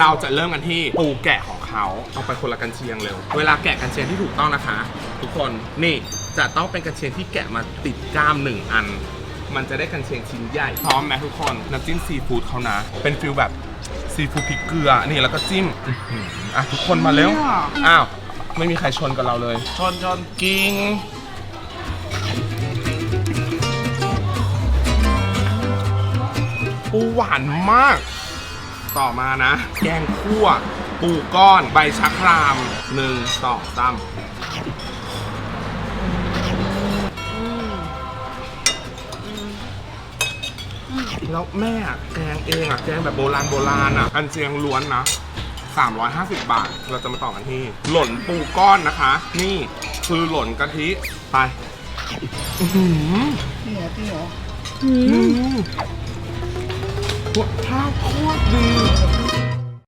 เราจะเริ่มกันที่ปูแกะของเขาเอาไปคนละกันเชียงเร็ว เวลาแกะกันเชียงที่ถูกต้องนะคะ ทุกคนนี่จะต้องเป็นกันเชียงที่แกะมาติดก้ามหนึ่งอัน มันจะได้กันเชียงชิ้นใหญ่พร้อมไหมทุกคนน้ำจิ้มซีฟู้ดเขานะ เป็นฟิลแบบซีฟู้ดพริกเกลือนี่แล้วก็จิ้มอื้อหืออะทุกคนมาเร็วอ้าวไม่มีใครชนกับเราเลย ชนชนกิ้งปูหวานมาก ต่อมานะ แกงคั่วปูก้อนใบชะครามหนึ่งสองสามแล้วแม่อะแกงเองอะ แกงแบบโบราณโบราณอะ อันเชียงล้วนนะ 350 บาท เราจะมาต่อกันที่ หล่นปูก้อนนะคะ นี่คือหล่นกะทิ ไปอื้อหือจริงเหรอจริงเหรออืมรสชาติโคตรดี